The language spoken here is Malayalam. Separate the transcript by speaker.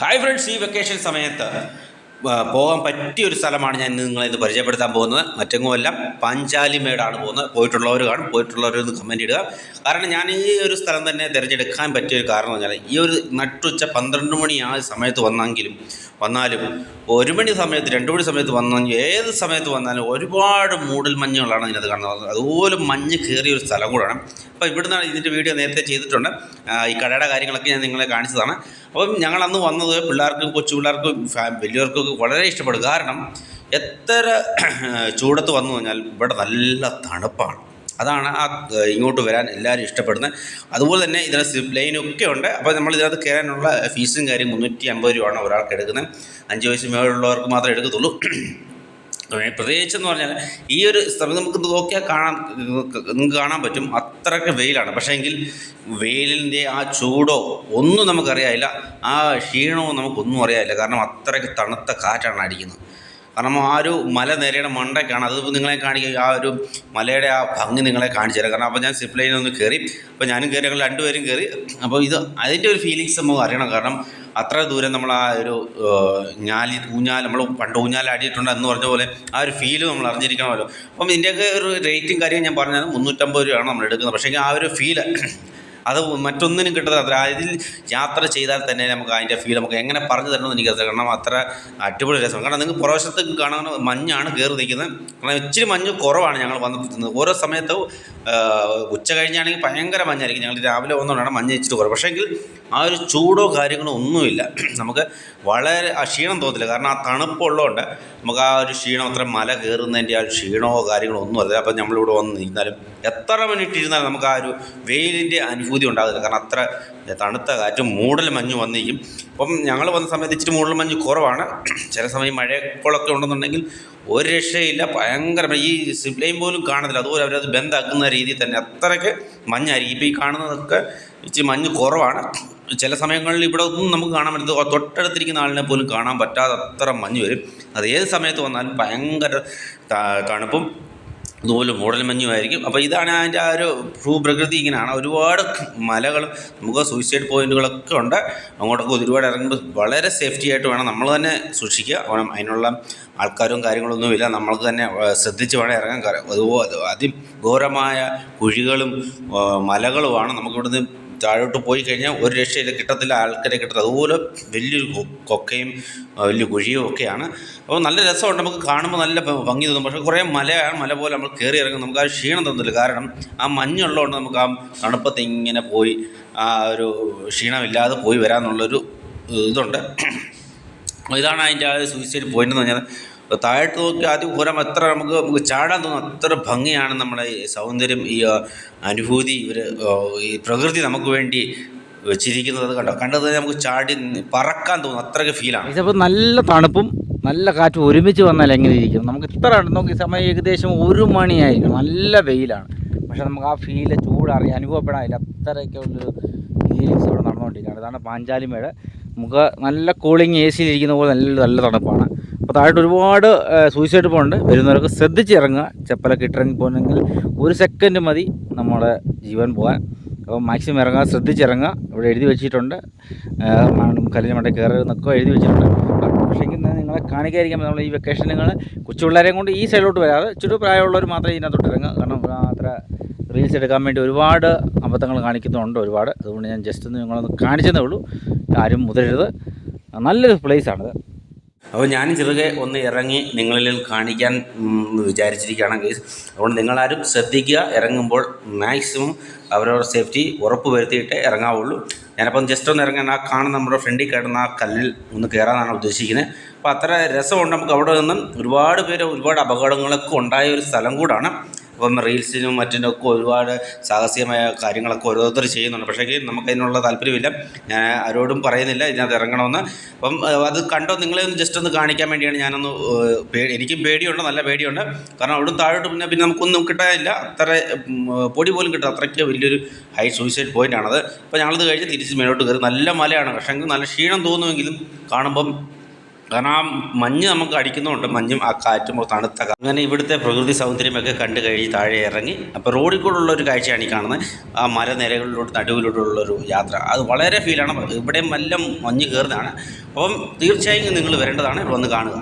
Speaker 1: ഹായ് ഫ്രണ്ട്സ് ഈ വെക്കേഷൻ സമയത്ത് പോകാൻ പറ്റിയ ഒരു സ്ഥലമാണ് ഞാൻ നിങ്ങളെ ഇന്ന് പരിചയപ്പെടുത്താൻ പോകുന്നത്. മറ്റെങ്ങുമല്ല പാഞ്ചാലിമേടാണ് പോകുന്നത്. പോയിട്ടുള്ളവർ കാണും. പോയിട്ടുള്ളവർ ഒന്ന് കമന്റ് ഇടുക. കാരണം ഞാൻ ഈ ഒരു സ്ഥലം തന്നെ തിരഞ്ഞെടുക്കാൻ പറ്റിയ ഒരു കാരണം എന്ന് പറഞ്ഞാൽ ഈ ഒരു നട്ടുച്ച പന്ത്രണ്ട് മണി ആ സമയത്ത് വന്നെങ്കിലും വന്നാലും ഒരു മണി സമയത്ത് രണ്ട് മണി സമയത്ത് വന്നെങ്കിൽ ഏത് സമയത്ത് വന്നാലും ഒരുപാട് മൂടൽ മഞ്ഞുകളാണ് ഇതിനകത്ത് കാണുന്നത്. അതുപോലെ മഞ്ഞ് കയറിയ ഒരു സ്ഥലം കൂടാണ്. അപ്പോൾ ഇവിടുന്നാണ് ഇതിന്റെ വീഡിയോ നേരത്തെ ചെയ്തിട്ടുണ്ട്. ഈ കടയുടെ കാര്യങ്ങളൊക്കെ ഞാൻ നിങ്ങളെ കാണിച്ചതാണ്. അപ്പം ഞങ്ങൾ അന്ന് വന്നത് പിള്ളേർക്കും കൊച്ചു ഫാ- വലിയവർക്കും വളരെ ഇഷ്ടപ്പെടും. കാരണം എത്ര ചൂടത്ത് വന്നു കഴിഞ്ഞാൽ ഇവിടെ നല്ല തണുപ്പാണ്. അതാണ് ആ ഇങ്ങോട്ട് വരാൻ എല്ലാവരും ഇഷ്ടപ്പെടുന്നത്. അതുപോലെ തന്നെ ഇതിന് സിപ്പ് ലൈനൊക്കെ ഉണ്ട്. അപ്പോൾ നമ്മൾ ഇതിനകത്ത് കയറാനുള്ള ഫീസും കാര്യം മുന്നൂറ്റി അമ്പത് രൂപയാണ് ഒരാൾക്ക് എടുക്കുന്നത്. അഞ്ച് വയസ്സ് മേളുള്ളവർക്ക് മാത്രമേ എടുക്കത്തുള്ളൂ. ഏഹ് പ്രത്യേകിച്ച് എന്ന് പറഞ്ഞാൽ ഈ ഒരു സ്ഥലം നമുക്ക് നോക്കിയാൽ കാണാൻ നിങ്ങൾക്ക് കാണാൻ പറ്റും. അത്രയ്ക്ക് വെയിലാണ്. പക്ഷേ എങ്കിൽ വെയിലിന്റെ ആ ചൂടോ ഒന്നും നമുക്കറിയാനില്ല. ആ ക്ഷീണവും നമുക്കൊന്നും അറിയാനില്ല. കാരണം അത്രയ്ക്ക് തണുത്ത കാറ്റാണ് അടിക്കുന്നത്. കാരണം ആ ഒരു മല നേരെയുടെ മണ്ടയ്ക്കാണ്. അത് നിങ്ങളെ കാണിക്കുക ആ ഒരു മലയുടെ ആ ഭംഗി നിങ്ങളെ കാണിച്ചു തരാം. കാരണം അപ്പോൾ ഞാൻ സിപ്പ് ലൈനിൽ ഒന്ന് കയറി അപ്പോൾ ഞാനും കയറി ഞങ്ങൾ രണ്ടുപേരും കയറി അപ്പോൾ ഇത് അതിന്റെ ഒരു ഫീലിങ്സ് നമുക്ക് അറിയണം. കാരണം അത്ര ദൂരം നമ്മൾ ആ ഒരു ഞാലി ഊഞ്ഞാൽ നമ്മൾ പണ്ട് ഊഞ്ഞാൽ ആടിയിട്ടുണ്ട് എന്ന് പറഞ്ഞ പോലെ ആ ഒരു ഫീൽ നമ്മൾ അറിഞ്ഞിരിക്കണമല്ലോ. അപ്പം ഇതിന്റെയൊക്കെ ഒരു റേറ്റും കാര്യം ഞാൻ പറഞ്ഞത് മുന്നൂറ്റമ്പത് രൂപയാണ് നമ്മൾ എടുക്കുന്നത്. പക്ഷേ ആ ഒരു ഫീൽ അത് മറ്റൊന്നിനും അത്ര അതിൽ യാത്ര ചെയ്താൽ തന്നെ നമുക്ക് അതിന്റെ ഫീൽ നമുക്ക് എങ്ങനെ പറഞ്ഞു തരണമെന്ന് എനിക്കറിയാം കാരണം അത്ര അടിപൊളി രസം കാരണം നിങ്ങൾക്ക് പുറവശത്ത് കാണാൻ മഞ്ഞാണ് കയറി നിൽക്കുന്നത്. കാരണം ഇച്ചിരി മഞ്ഞ് കുറവാണ് ഞങ്ങൾ വന്നിട്ടുള്ളത് ഓരോ സമയത്തും ഉച്ച കഴിഞ്ഞാണെങ്കിൽ ഭയങ്കര മഞ്ഞായിരിക്കും. ഞങ്ങൾ രാവിലെ വന്നുകൊണ്ടാണ് മഞ്ഞ് ഇച്ചിരി കുറവ്. പക്ഷേ എങ്കിൽ ആ ഒരു ചൂടോ കാര്യങ്ങളോ ഒന്നുമില്ല. നമുക്ക് വളരെ ആ ക്ഷീണം തോന്നില്ല കാരണം ആ തണുപ്പുള്ളതുകൊണ്ട് നമുക്ക് ആ ഒരു ക്ഷീണം അത്ര മല കയറുന്നതിന്റെ ആ ഒരു ക്ഷീണമോ കാര്യങ്ങളോ ഒന്നും അല്ല അപ്പം നമ്മളിവിടെ വന്ന് നിന്നാലും എത്ര മിനിറ്റ് ഇരുന്നാലും നമുക്ക് ആ ഒരു വെയിലിന്റെ അനുഭൂതി ഉണ്ടാകില്ല കാരണം അത്ര തണുത്ത കാറ്റും മൂടൽ മഞ്ഞ് വന്നിരിക്കും അപ്പം ഞങ്ങൾ വന്ന സമയത്ത് ഇച്ചിരി മൂടൽ മഞ്ഞ് കുറവാണ്. ചില സമയം മഴക്കോളൊക്കെ ഉണ്ടെന്നുണ്ടെങ്കിൽ ഒരു രക്ഷയില്ല. ഭയങ്കര ഈ സിപ്ലൈൻ പോലും കാണുന്നില്ല അതുപോലെ അവരത് ബന്ധാക്കുന്ന രീതിയിൽ തന്നെ അത്രയ്ക്ക് മഞ്ഞായിരിക്കും. ഇപ്പോൾ ഈ കാണുന്നതൊക്കെ ഇച്ചിരി മഞ്ഞ് കുറവാണ്. ചില സമയങ്ങളിൽ ഇവിടെ ഒന്നും നമുക്ക് കാണാൻ പറ്റുന്നത് തൊട്ടടുത്തിരിക്കുന്ന ആളിനെ പോലും കാണാൻ പറ്റാതെ അത്ര മഞ്ഞ് വരും. അത് ഏത് സമയത്ത് വന്നാലും ഭയങ്കര തണുപ്പും അതുപോലെ മൂടൽ മഞ്ഞുമായിരിക്കും അപ്പോൾ ഇതാണ് അതിന്റെ ആ ഒരു ഭൂപ്രകൃതി ഇങ്ങനെയാണ്. ഒരുപാട് മലകളും നമുക്ക് സൂയിസൈഡ് പോയിന്റുകളൊക്കെ ഉണ്ട്. അങ്ങോട്ടൊക്കെ ഒരുപാട് ഇറങ്ങുമ്പോൾ വളരെ സേഫ്റ്റി ആയിട്ട് വേണം നമ്മൾ തന്നെ സൂക്ഷിക്കുക. വേണം അതിനുള്ള ആൾക്കാരും കാര്യങ്ങളൊന്നുമില്ല നമ്മൾക്ക് തന്നെ ശ്രദ്ധിച്ച് വേണം ഇറങ്ങാൻ. അതുപോലെ അതിഘോരമായ കുഴികളും മലകളുമാണ് നമുക്കിവിടുന്ന് താഴോട്ട് പോയി കഴിഞ്ഞാൽ ഒരു രക്ഷയില്ല കിട്ടത്തില്ല ആൾക്കാരെ കിട്ടത്തില്ല. അതുപോലെ വലിയൊരു കൊക്കയും വലിയ കുഴിയും ഒക്കെയാണ്. അപ്പോൾ നല്ല രസമുണ്ട്. നമുക്ക് കാണുമ്പോൾ നല്ല ഭംഗി തോന്നും. പക്ഷേ കുറേ മലയാണ് മല പോലെ നമ്മൾ കയറി ഇറങ്ങും നമുക്ക് ആ ക്ഷീണം തോന്നില്ല കാരണം ആ മഞ്ഞുള്ളതുകൊണ്ട് നമുക്ക് ആ തണുപ്പത്ത് ഇങ്ങനെ പോയി ആ ഒരു ക്ഷീണമില്ലാതെ പോയി വരാമെന്നുള്ളൊരു ഇതുണ്ട്. ഇതാണ് അതിന്റെ ആ സൂയിസൈഡ് പോയിന്റ് എന്ന് പറഞ്ഞാൽ താഴോട്ട് നോക്കി ആദ്യം പൂരം എത്ര നമുക്ക് നമുക്ക് ചാടാൻ തോന്നും അത്ര ഭംഗിയാണ് നമ്മുടെ ഈ സൗന്ദര്യം ഈ അനുഭൂതി ഇവർ ഈ പ്രകൃതി നമുക്ക് വേണ്ടി വെച്ചിരിക്കുന്നത് കണ്ടോ? കണ്ടത് നമുക്ക് ചാടി പറക്കാൻ തോന്നും അത്രയ്ക്ക് ഫീലാണ്
Speaker 2: ഇതിപ്പോൾ നല്ല തണുപ്പും നല്ല കാറ്റും ഒരുമിച്ച് വന്നാൽ എങ്ങനെ ഇരിക്കും? നമുക്ക് ഇത്ര നോക്കി സമയം ഏകദേശം ഒരു മണിയായിരിക്കും നല്ല വെയിലാണ്. പക്ഷെ നമുക്ക് ആ ഫീൽ ചൂട് അറിയാൻ അനുഭവപ്പെടാനില്ല അത്രയ്ക്ക് ഉള്ളൊരു ഫീലിങ്സ് ഇവിടെ നടന്നുകൊണ്ടിരിക്കുകയാണ്. ഇതാണ് പാഞ്ചാലിമേട്. നമുക്ക് നല്ല കൂളിങ് എ സിയിലിരിക്കുന്ന പോലെ നല്ല നല്ല തണുപ്പാണ്. താഴോട്ട് ഒരുപാട് സൂയിസൈഡ് പോകുന്നുണ്ട് വരുന്നവരൊക്കെ ശ്രദ്ധിച്ച് ഇറങ്ങുക ചെപ്പലൊക്കെ ഇട്ടിറങ്ങി പോകുന്നെങ്കിൽ ഒരു സെക്കൻഡ് മതി നമ്മുടെ ജീവൻ പോകാൻ അപ്പോൾ മാക്സിമം ഇറങ്ങാൻ ശ്രദ്ധിച്ചിറങ്ങുക. ഇവിടെ എഴുതി വെച്ചിട്ടുണ്ട്. കല്ലിന് മണ്ടേ കയറുന്നൊക്കെ എഴുതി വെച്ചിട്ടുണ്ട്. പക്ഷേ നിങ്ങളെ കാണിക്കാതിരിക്കാൻ നമ്മൾ ഈ വെക്കേഷൻ നിങ്ങൾ കൊച്ചുപിള്ളേരെയും കൊണ്ട് ഈ സൈഡിലോട്ട് വരാതെ ചുറ്റു പ്രായമുള്ളവർ മാത്രമേ ഇതിനകത്തോട്ട് ഇറങ്ങുക. കാരണം അത്ര റീൽസ് എടുക്കാൻ വേണ്ടി ഒരുപാട് അബദ്ധങ്ങൾ കാണിക്കുന്നുണ്ട് ഒരുപാട്. അതുകൊണ്ട് ഞാൻ ജസ്റ്റ് ഒന്ന് നിങ്ങളൊന്ന് കാണിച്ചതേ ഉള്ളൂ. ആരും മുതലരുത്. നല്ലൊരു പ്ലേസാണിത്
Speaker 1: അപ്പോൾ ഞാനും ചെറുകെ ഒന്ന് ഇറങ്ങി നിങ്ങളിൽ കാണിക്കാൻ വിചാരിച്ചിരിക്കുകയാണ് കേസ് അതുകൊണ്ട് നിങ്ങളാരും ശ്രദ്ധിക്കുക. ഇറങ്ങുമ്പോൾ മാക്സിമം അവരവരുടെ സേഫ്റ്റി ഉറപ്പ് വരുത്തിയിട്ടേ ഇറങ്ങാവുള്ളൂ. ഞാനപ്പം ജസ്റ്റ് ഒന്ന് ഇറങ്ങാൻ ആ കാണുന്ന നമ്മുടെ ഫ്രണ്ടിൽ കിടന്ന ആ കല്ലിൽ ഒന്ന് കയറാനാണ് ഉദ്ദേശിക്കുന്നത് അപ്പോൾ അത്ര രസമുണ്ട് നമുക്ക് അവിടെ നിന്നും. ഒരുപാട് പേര് ഒരുപാട് അപകടങ്ങളൊക്കെ ഉണ്ടായ ഒരു സ്ഥലം കൂടാണ്. അപ്പം റീൽസിനും മറ്റിനൊക്കെ ഒരുപാട് സാഹസികമായ കാര്യങ്ങളൊക്കെ ഓരോരുത്തർ ചെയ്യുന്നുണ്ട്. പക്ഷേ നമുക്ക് അതിനുള്ള താല്പര്യമില്ല. ഞാൻ ആരോടും പറയുന്നില്ല. ഇതിനകത്ത് ഇറങ്ങണമെന്ന്. അപ്പം അത് കണ്ടോ? നിങ്ങളെ ഒന്ന് ജസ്റ്റ് ഒന്ന് കാണിക്കാൻ വേണ്ടിയാണ് ഞാനൊന്ന് എനിക്കും പേടിയുണ്ട്. നല്ല പേടിയുണ്ട്. കാരണം അവിടെ താഴോട്ട് പിന്നെ പിന്നെ നമുക്കൊന്നും കിട്ടാനില്ല. അത്ര പൊടി പോലും കിട്ടും അത്രയ്ക്ക് വലിയൊരു ഹൈ സൂയിസൈഡ് പോയിന്റ് ആണത്. അപ്പോൾ ഞങ്ങളത് കഴിഞ്ഞ് തിരിച്ച് മേലോട്ട് കയറി. നല്ല മലയാണ്. പക്ഷേ നല്ല ക്ഷീണം തോന്നുമെങ്കിലും കാണുമ്പം കാരണം ആ മഞ്ഞ് നമുക്ക് അടിക്കുന്നതുകൊണ്ട് മഞ്ഞും ആ കാറ്റും തണുത്ത അങ്ങനെ ഇവിടുത്തെ പ്രകൃതി സൗന്ദര്യമൊക്കെ കണ്ടു കഴിഞ്ഞ് താഴെ ഇറങ്ങി. അപ്പോൾ റോഡിൽ കൂടെയുള്ള ഒരു കാഴ്ചയാണ് ഈ കാണുന്നത്. ആ മരനിരകളിലൂടെ നടുവിലോട്ടുള്ള ഒരു യാത്ര. അത് വളരെ ഫീലാണ് ഇവിടെയും എല്ലാം മഞ്ഞ് കയറുന്നതാണ്. അപ്പം തീർച്ചയായും നിങ്ങൾ വരേണ്ടതാണ്. ഇവിടെ വന്ന് കാണുക.